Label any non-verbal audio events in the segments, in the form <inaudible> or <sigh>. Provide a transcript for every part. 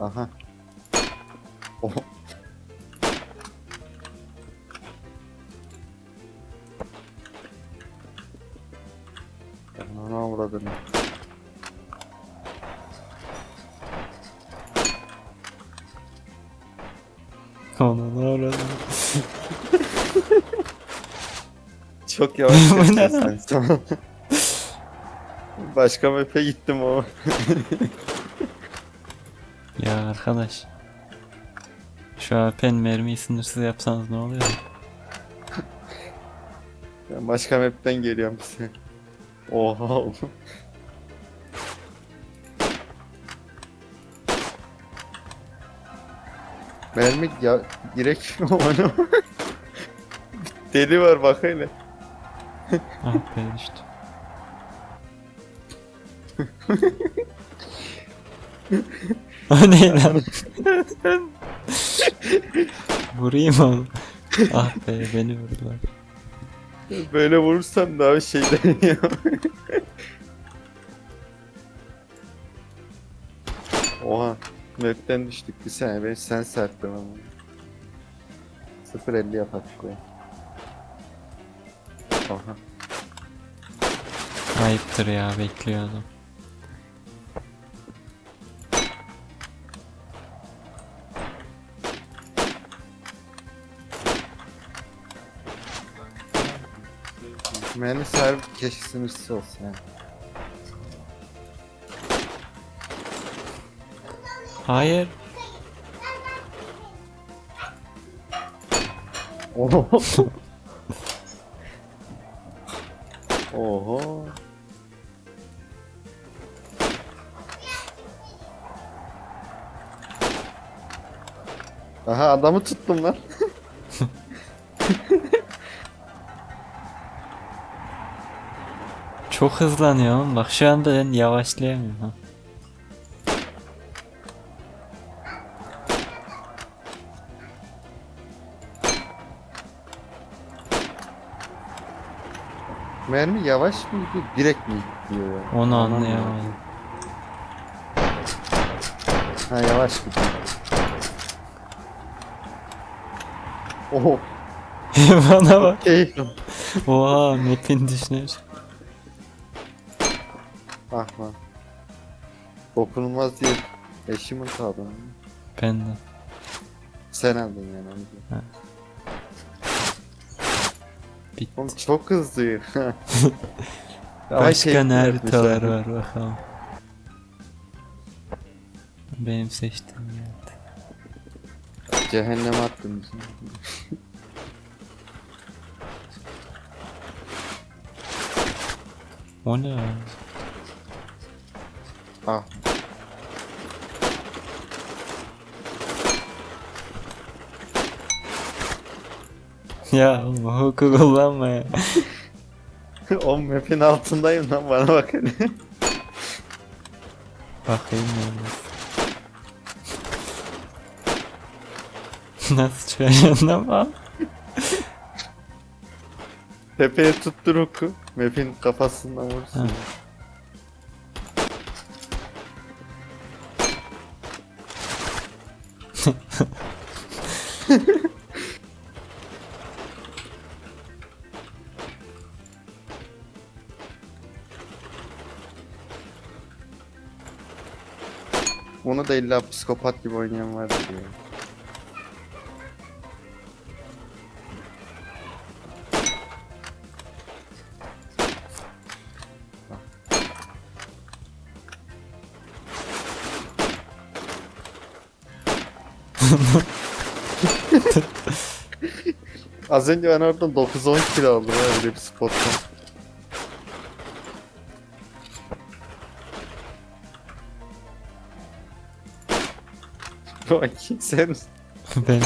Aha. Oh. Ana. Onu ne uğradım. <laughs> Çok yavaş <laughs> geçtin sen. Başka map'e gittim o. <laughs> Ya arkadaş. Şu AP'n mermiyi sınırsız yapsanız ne oluyor? Ben başka map'ten geliyorum size. Oha oğlum. Mermi ya direkt <laughs> onu. Deli var bak hele. <laughs> ah be düştü. <laughs> o ne <laughs> lan? Vurayım oğlum. Ah be beni vurdular. Böyle vurursam daha bir şey deniyor. Oha. Map'ten düştük bir saniye. Ben sen serttin ama. 0.50 yapak koy. Oha. Ayıptır ya bekliyordum. Mermi sahibi keşke sınırsız olsun yani. Hayır. Oho. Oho. Aha adamı tuttum lan. Çok hızlanıyor oğlum. Bak şu anda ben yavaşlayamıyorum ha. Mermi yavaş mı gidiyor, direkt mi gidiyor ya? Onu anlayamadım. Ha yavaş gidiyor. Oho. <laughs> Bana bak. Keyifli. Oha map'in düşünür. Ah lan. Dokunulmaz diye eşimin aldım. Ben de. Sen aldın yani onu. diyorum. Bitti. Oğlum çok hızlı. <laughs> Başka keyifli ne haritalar yapmışlar. var bakalım. Benim seçtiğim yerde. Cehenneme attın bizi. O ne? ya? Ah. Ya hukuku kullanma ya. <laughs> o map'in altındayım lan bana bak hani. Bakayım yalnız. <laughs> Nasıl çıkacaksın ama? Tepeye tuttur oku. Map'in kafasından vursun. Ha. Onu da illa psikopat gibi oynayan var diyor. <laughs> Az önce ben oradan 9-10 kilo aldım ha öyle bir spottan. Bak sen <laughs> ben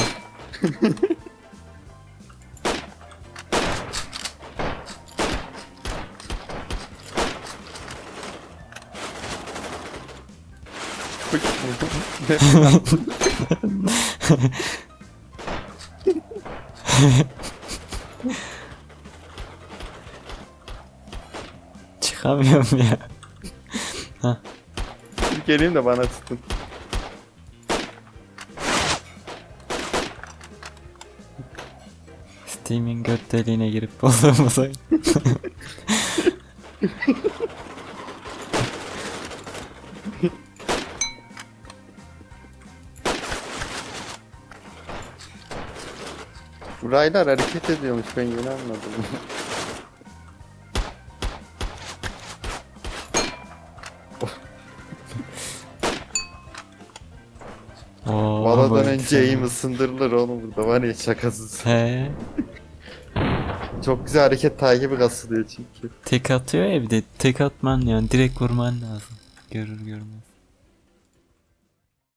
<laughs> Çıkamıyorum ya. Hah. Geleyim de bana tutun. Steam'in göt deliğine girip bulduğumuza. <laughs> raylar hareket ediyormuş ben yeni anladım. Oo, <laughs> Valadan önce eğim ısındırılır oğlum burada var ya şakasız. He. Çok güzel hareket takibi kasılıyor çünkü. Tek atıyor ya bir de tek atman yani direkt vurman lazım. Görür görmez.